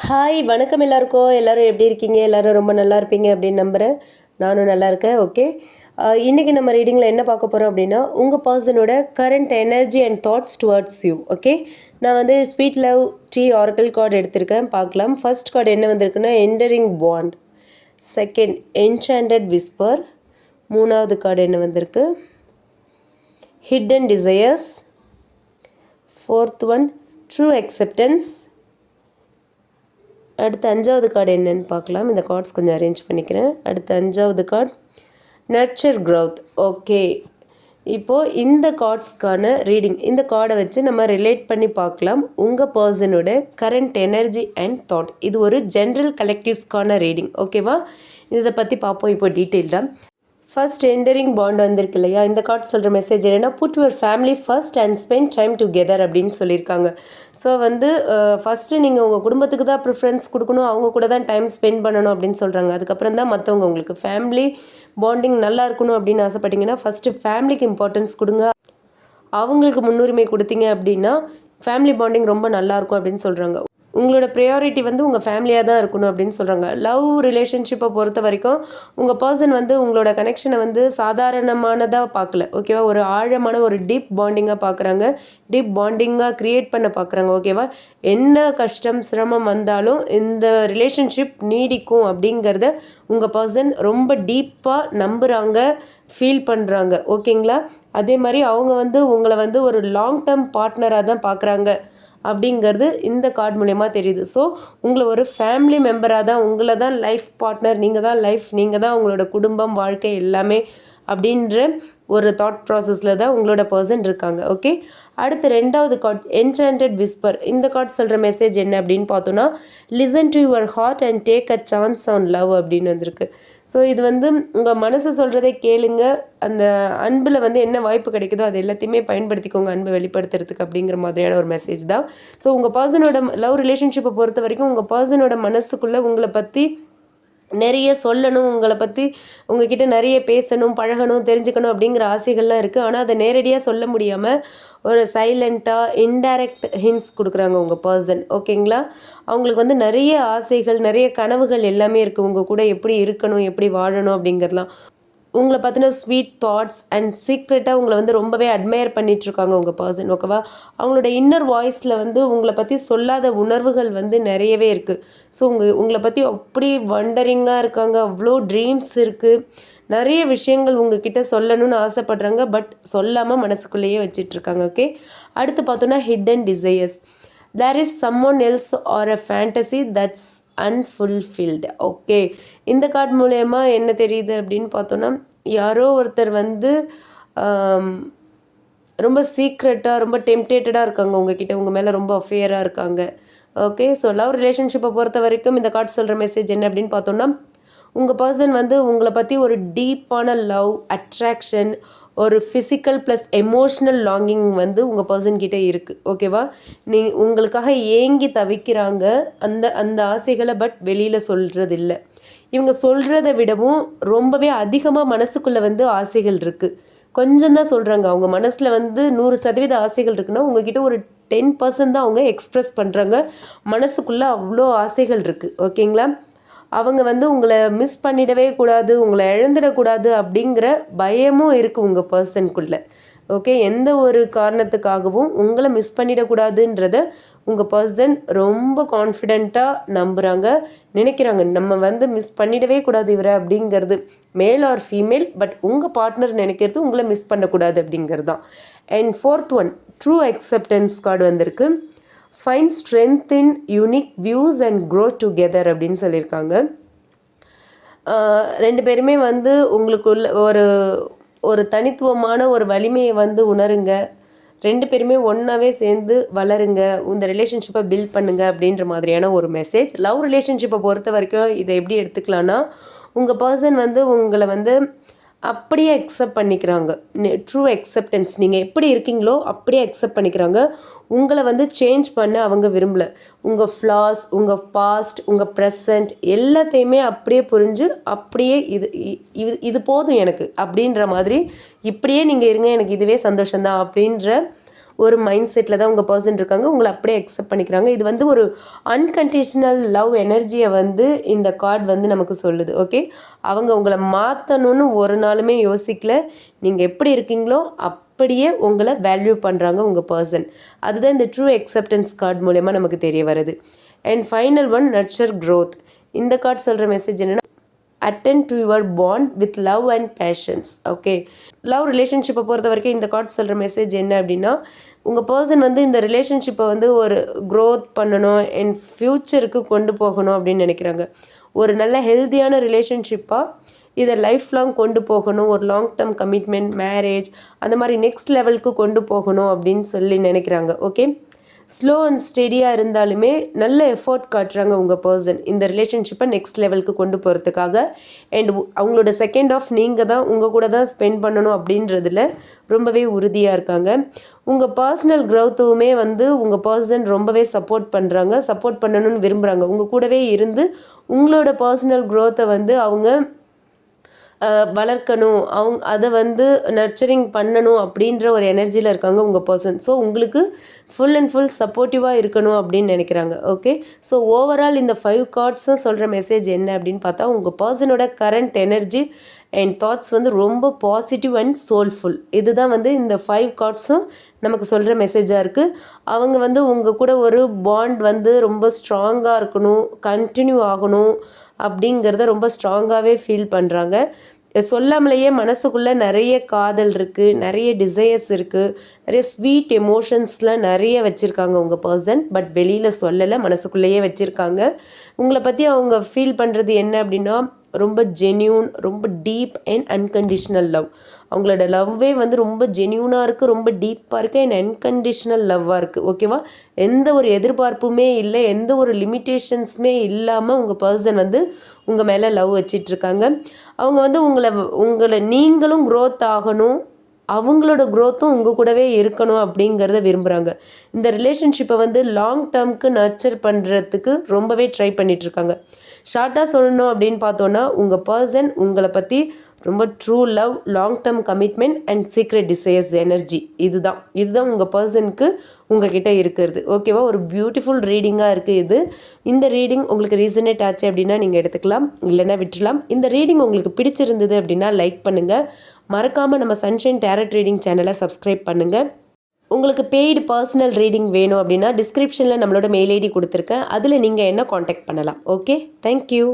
Hi வணக்கம் எல்லாருக்கும் எல்லாரும் எப்படி இருக்கீங்க? எல்லோரும் ரொம்ப நல்லா இருப்பீங்க அப்படின்னு நம்புகிறேன் நானும் நல்லா இருக்கேன். ஓகே இன்றைக்கி நம்ம ரீடிங்கில் என்ன பார்க்க போகிறோம் அப்படின்னா உங்கள் பர்சனோட current energy and thoughts towards you okay நான் வந்து sweet love tea oracle card எடுத்திருக்கேன். பார்க்கலாம். ஃபர்ஸ்ட் கார்டு என்ன வந்திருக்குன்னா entering bond second enchanted whisper மூணாவது கார்டு என்ன வந்திருக்கு? Hidden desires fourth one true acceptance அடுத்து அஞ்சாவது கார்டு என்னென்னு பார்க்கலாம். இந்த கார்ட்ஸ் கொஞ்சம் அரேஞ்ச் பண்ணிக்கிறேன். அடுத்து அஞ்சாவது கார்டு நர்ச்சர் க்ரௌத் ஓகே இப்போது இந்த கார்ட்ஸ்க்கான ரீடிங் இந்த கார்டை வச்சு நம்ம ரிலேட் பண்ணி பார்க்கலாம். உங்கள் பர்சனோட கரண்ட் எனர்ஜி அண்ட் தாட் இது ஒரு ஜென்ரல் கலெக்டிவ்ஸ்க்கான ரீடிங் ஓகேவா இதை பற்றி பார்ப்போம். இப்போ டீட்டெயில்டாக ஃபர்ஸ்ட் என்டரிங் பாண்ட் வந்திருக்கு இல்லையா? இந்த கார்டு சொல்கிற மெசேஜ் என்னென்னா put your family first and spend time together அப்படின்னு சொல்லியிருக்காங்க. ஸோ வந்து ஃபஸ்ட்டு நீங்கள் உங்கள் குடும்பத்துக்கு தான் ப்ரிஃபரன்ஸ் கொடுக்கணும் அவங்க கூட தான் டைம் ஸ்பெண்ட் பண்ணணும் அப்படின்னு சொல்கிறாங்க அதுக்கப்புறம் தான் மற்றவங்க உங்களுக்கு ஃபேமிலி பாண்டிங் நல்லா இருக்கணும் அப்படின்னு ஆசைப்பட்டீங்கன்னா ஃபஸ்ட்டு ஃபேமிலிக்கு இம்பார்ட்டன்ஸ் கொடுங்க. அவங்களுக்கு முன்னுரிமை கொடுத்தீங்க அப்படின்னா ஃபேமிலி பாண்டிங் ரொம்ப நல்லாயிருக்கும் அப்படின்னு சொல்கிறாங்க உங்களோட ப்ரையாரிட்டி வந்து உங்கள் ஃபேமிலியாக தான் இருக்கணும் அப்படின்னு சொல்கிறாங்க லவ் ரிலேஷன்ஷிப்பை பொறுத்த வரைக்கும் உங்கள் பர்சன் வந்து உங்களோட கனெக்ஷனை வந்து சாதாரணமானதாக பார்க்கல. ஓகேவா ஒரு ஆழமான ஒரு டீப் பாண்டிங்காக பார்க்குறாங்க. டீப் பாண்டிங்காக க்ரியேட் பண்ண பார்க்குறாங்க. ஓகேவா என்ன கஷ்டம் சிரமம் வந்தாலும் இந்த ரிலேஷன்ஷிப் நீடிக்கும் அப்படிங்கிறத உங்கள் பர்சன் ரொம்ப டீப்பாக நம்புகிறாங்க ஃபீல் பண்ணுறாங்க ஓகேங்களா அதே மாதிரி அவங்க வந்து உங்களை வந்து ஒரு லாங் டேர்ம் பார்ட்னராக தான் பார்க்குறாங்க. அப்படிங்கிறது இந்த கார்டு மூலயமா தெரியுது. ஸோ உங்களை ஒரு ஃபேமிலி மெம்பராக தான் உங்களை தான் லைஃப் பார்ட்னர் நீங்கள் தான் லைஃப் நீங்கள் தான் உங்களோட குடும்பம் வாழ்க்கை எல்லாமே அப்படின்ற ஒரு தாட் ப்ராசஸில் தான் உங்களோட பர்சன் இருக்காங்க. ஓகே அடுத்து ரெண்டாவது கார்ட் என்சாண்டட் விஸ்பர் இந்த கார்ட் சொல்கிற மெசேஜ் என்ன அப்படின்னு பார்த்தோன்னா listen to your heart and take a chance on love அப்படின்னு வந்திருக்கு. ஸோ இது வந்து உங்கள் மனசு சொல்கிறதே கேளுங்க. அந்த அன்பில் வந்து என்ன வாய்ப்பு கிடைக்குதோ அது எல்லாத்தையுமே பயன்படுத்திக்கோங்க அன்பை வெளிப்படுத்துறதுக்கு அப்படிங்கிற மாதிரியான ஒரு மெசேஜ் தான். ஸோ உங்கள் பர்சனோட லவ் ரிலேஷன்ஷிப்பை பொறுத்த வரைக்கும் உங்கள் பர்சனோட மனசுக்குள்ளே உங்களை பற்றி நிறைய சொல்லணும் உங்களை பற்றி உங்ககிட்ட நிறைய பேசணும் பழகணும் தெரிஞ்சுக்கணும் அப்படிங்கிற ஆசைகள்லாம் இருக்குது ஆனால் அதை நேரடியாக சொல்ல முடியாமல் ஒரு சைலண்ட்டாக இன்டைரக்ட் ஹின்ஸ் கொடுக்குறாங்க உங்கள் பர்சன் ஓகேங்களா அவங்களுக்கு வந்து நிறைய ஆசைகள் நிறைய கனவுகள் எல்லாமே இருக்குது உங்கள் கூட எப்படி இருக்கணும் எப்படி வாழணும் அப்படிங்கிறதுலாம். உங்களை பற்றின ஸ்வீட் தாட்ஸ் அண்ட் சீக்ரெட்டாக உங்களை வந்து ரொம்பவே அட்மையர் பண்ணிகிட்ருக்காங்க உங்கள் பர்சன் ஓகேவா அவங்களோட இன்னர் வாய்ஸில் வந்து உங்களை பற்றி சொல்லாத உணர்வுகள் வந்து நிறையவே இருக்குது ஸோ உங்கள் உங்களை பற்றி அப்படி வண்டரிங்காக இருக்காங்க அவ்வளோ ட்ரீம்ஸ் இருக்குது நிறைய விஷயங்கள் உங்ககிட்ட சொல்லணும்னு ஆசைப்பட்றாங்க பட் சொல்லாமல் மனசுக்குள்ளேயே வச்சிட்ருக்காங்க ஓகே அடுத்து பார்த்தோன்னா hidden desires there is someone else or a fantasy that's unfulfilled okay இந்த கார்டு மூலயமா என்ன தெரியுது அப்படின்னு பார்த்தோன்னா யாரோ ஒருத்தர் வந்து ரொம்ப சீக்ரெட்டாக ரொம்ப டெம்டேட்டடாக இருக்காங்க உங்ககிட்ட. உங்கள் மேலே ரொம்ப அஃபேராக இருக்காங்க. ஓகே ஸோ லவ் ரிலேஷன்ஷிப்பை பொறுத்த வரைக்கும் இந்த கார்டு சொல்கிற மெசேஜ் என்ன அப்படின்னு பார்த்தோன்னா உங்கள் பர்சன் வந்து உங்களை பற்றி ஒரு டீப்பான லவ் அட்ராக்ஷன் ஒரு ஃபிசிக்கல் ப்ளஸ் எமோஷ்னல் லாங்கிங் வந்து உங்கள் பர்சன்கிட்ட இருக்குது ஓகேவா நீ உங்களுக்காக ஏங்கி தவிக்கிறாங்க அந்த அந்த ஆசைகளை பட் வெளியில் சொல்கிறது இல்லை இவங்க சொல்கிறத விடவும் ரொம்பவே அதிகமாக மனசுக்குள்ளே வந்து ஆசைகள் இருக்குது கொஞ்சம் தான் சொல்கிறாங்க அவங்க மனசில் வந்து நூறு சதவீத ஆசைகள் இருக்குன்னா உங்ககிட்ட ஒரு டென் பர்சன்ட் தான் அவங்க எக்ஸ்ப்ரெஸ் பண்ணுறாங்க மனசுக்குள்ளே அவ்வளோ ஆசைகள் இருக்குது ஓகேங்களா அவங்க வந்து உங்களை மிஸ் பண்ணிடவே கூடாது உங்களை இழந்துடக்கூடாது அப்படிங்கிற பயமும் இருக்குது உங்கள் பர்சனுக்குள்ளே ஓகே எந்த ஒரு காரணத்துக்காகவும் உங்களை மிஸ் பண்ணிடக்கூடாதுன்றத உங்கள் பர்சன் ரொம்ப கான்ஃபிடெண்ட்டாக நம்புகிறாங்க நினைக்கிறாங்க. நம்ம வந்து மிஸ் பண்ணிடவே கூடாது இவரை அப்படிங்கிறது. மேல் ஆர் ஃபீமேல் பட் உங்கள் பார்ட்னர் நினைக்கிறது உங்களை மிஸ் பண்ணக்கூடாது அப்படிங்கிறது தான். And fourth one true acceptance card வந்திருக்கு. Find strength in unique views and grow together அப்படின்னு சொல்லியிருக்காங்க. ரெண்டு பேருமே வந்து உங்களுக்குள்ள ஒரு ஒரு தனித்துவமான ஒரு வலிமையை வந்து உணருங்க. ரெண்டு பேருமே ஒன்றாவே சேர்ந்து வளருங்க. இந்த ரிலேஷன்ஷிப்பை பில்ட் பண்ணுங்கள் அப்படின்ற மாதிரியான ஒரு மெசேஜ் லவ் ரிலேஷன்ஷிப்பை பொறுத்த வரைக்கும் இதை எப்படி எடுத்துக்கலான்னா உங்கள் பர்சன் வந்து உங்களை வந்து அப்படியே அக்செப்ட் பண்ணிக்கிறாங்க. ட்ரூ அக்செப்டன்ஸ் நீங்கள் எப்படி இருக்கீங்களோ அப்படியே அக்செப்ட் பண்ணிக்கிறாங்க. உங்களை வந்து சேஞ்ச் பண்ண அவங்க விரும்பலை. உங்கள் ஃப்ளாஸ் உங்கள் பாஸ்ட் உங்கள் ப்ரெசண்ட் எல்லாத்தையுமே அப்படியே புரிஞ்சு அப்படியே இது இது இது போதும் எனக்கு அப்படின்ற மாதிரி இப்படியே நீங்கள் இருங்க எனக்கு இதுவே சந்தோஷம்தான் அப்படின்ற ஒரு மைண்ட் செட்டில் தான் உங்கள் பர்சன் இருக்காங்க உங்களை அப்படியே அக்செப்ட் பண்ணிக்கிறாங்க. இது வந்து ஒரு அன்கண்டிஷனல் லவ் எனர்ஜியை வந்து இந்த கார்டு வந்து நமக்கு சொல்லுது ஓகே அவங்க உங்களை மாற்றணும்னு ஒரு நாளுமே யோசிக்கல. நீங்கள் எப்படி இருக்கீங்களோ அப்படியே உங்களை வேல்யூ பண்ணுறாங்க உங்கள் பர்சன் அதுதான் இந்த ட்ரூ அக்செப்டன்ஸ் கார்டு மூலயமா நமக்கு தெரிய வருது. And final one nurture growth இந்த கார்டு சொல்கிற மெசேஜ் என்னென்னா attend to your bond with love and patience okay love ரிலேஷன்ஷிப்பை பொறுத்த வரைக்கும் இந்த கார்டு சொல்கிற மெசேஜ் என்ன அப்படின்னா உங்கள் பர்சன் வந்து இந்த ரிலேஷன்ஷிப்பை வந்து ஒரு க்ரோத் பண்ணணும் அண்ட் ஃப்யூச்சருக்கு கொண்டு போகணும் அப்படின்னு நினைக்கிறாங்க. ஒரு நல்ல ஹெல்த்தியான ரிலேஷன்ஷிப்பாக இதை லைஃப் லாங் கொண்டு போகணும் ஒரு லாங் டேர்ம் கமிட்மெண்ட் மேரேஜ் அந்த மாதிரி நெக்ஸ்ட் லெவலுக்கு கொண்டு போகணும் அப்படின்னு சொல்லி நினைக்கிறாங்க ஓகே ஸ்லோ அண்ட் ஸ்டெடியாக இருந்தாலுமே நல்ல எஃபோர்ட் காட்டுறாங்க உங்கள் பர்சன் இந்த ரிலேஷன்ஷிப்பை நெக்ஸ்ட் லெவலுக்கு கொண்டு போகிறதுக்காக அண்ட் அவங்களோட செகண்ட் ஆஃப் நீங்கள் தான் உங்கள் கூட தான் ஸ்பெண்ட் பண்ணணும் அப்படின்றதுல ரொம்பவே உறுதியாக இருக்காங்க. உங்கள் பர்சனல் க்ரௌத்துமே வந்து உங்கள் பர்சன் ரொம்பவே சப்போர்ட் பண்ணுறாங்க சப்போர்ட் பண்ணணும்னு விரும்புகிறாங்க உங்கள் கூடவே இருந்து உங்களோட பர்சனல் க்ரோத்தை வந்து அவங்க வளர்க்கணும். அவங்க அதை வந்து நர்ச்சரிங் பண்ணணும் அப்படின்ற ஒரு எனர்ஜியில் இருக்காங்க உங்கள் பர்சன் ஸோ உங்களுக்கு ஃபுல் அண்ட் ஃபுல் சப்போர்ட்டிவாக இருக்கணும் அப்படின்னு நினைக்கிறாங்க. ஓகே ஸோ ஓவரால் இந்த ஃபைவ் கார்ட்ஸும் சொல்கிற மெசேஜ் என்ன அப்படின்னு பார்த்தா உங்கள் பர்சனோட கரண்ட் எனர்ஜி அண்ட் தாட்ஸ் வந்து ரொம்ப பாசிட்டிவ் அண்ட் சோல்ஃபுல் இதுதான் வந்து இந்த ஃபைவ் கார்ட்ஸும் நமக்கு சொல்கிற மெசேஜாக இருக்குது அவங்க வந்து உங்கள் கூட ஒரு பாண்ட் வந்து ரொம்ப ஸ்ட்ராங்காக இருக்கணும் கண்டினியூ ஆகணும் அப்படிங்கிறத ரொம்ப ஸ்ட்ராங்காகவே ஃபீல் பண்ணுறாங்க சொல்லாமலேயே மனசுக்குள்ளே நிறைய காதல் இருக்குது நிறைய டிசையர்ஸ் இருக்குது நிறைய ஸ்வீட் எமோஷன்ஸ்லாம் நிறைய வச்சுருக்காங்க உங்கள் பர்சன் பட் வெளியில் சொல்லலை மனசுக்குள்ளேயே வச்சுருக்காங்க. உங்களை பற்றி அவங்க ஃபீல் பண்ணுறது என்ன அப்படின்னா ரொம்ப ஜென்யூன் ரொம்ப டீப் அண்ட் அன்கண்டிஷ்னல் லவ் அவங்களோட லவ்வே வந்து ரொம்ப ஜென்யூனாக இருக்குது ரொம்ப டீப்பாக இருக்குது அண்ட் அன்கண்டிஷ்னல் லவ்வாக இருக்குது ஓகேவா எந்த ஒரு எதிர்பார்ப்புமே இல்லை எந்த ஒரு லிமிட்டேஷன்ஸுமே இல்லாமல் உங்கள் பர்சன் வந்து உங்கள் மேலே லவ் வச்சிட்ருக்காங்க அவங்க வந்து உங்களை உங்களை நீங்களும் க்ரோத் ஆகணும். அவங்களோட க்ரோத்தும் உங்கள் கூடவே இருக்கணும் அப்படிங்கிறத விரும்புகிறாங்க இந்த ரிலேஷன்ஷிப்பை வந்து லாங் டேர்ம்க்கு நர்ச்சர் பண்ணுறதுக்கு ரொம்பவே ட்ரை பண்ணிகிட்ருக்காங்க ஷார்ட்டாக சொல்லணும் அப்படின்னு பார்த்தோன்னா உங்கள் பர்சன் உங்களை பற்றி ரொம்ப true love long term commitment and secret desires energy இதுதான். இதுதான் உங்கள் பர்சனுக்கு உங்ககிட்ட இருக்கிறது. ஓகேவா ஒரு பியூட்டிஃபுல் ரீடிங்காக இருக்குது இது. இந்த ரீடிங் உங்களுக்கு ரீசனேட் ஆச்சு அப்படின்னா நீங்கள் எடுத்துக்கலாம். இல்லைன்னா விட்டுலாம் இந்த ரீடிங் உங்களுக்கு பிடிச்சிருந்தது அப்படின்னா லைக் பண்ணுங்கள் மறக்காமல் நம்ம சன்ஷைன் டேரட் ரீடிங் சேனலை சப்ஸ்கிரைப் பண்ணுங்கள் உங்களுக்கு பெய்டு பர்சனல் ரீடிங் வேணும் அப்படின்னா டிஸ்கிரிப்ஷனில் நம்மளோட மெயில் ஐடி கொடுத்துருக்கேன். அதில் நீங்கள் என்ன காண்டாக்ட் பண்ணலாம். Okay thank you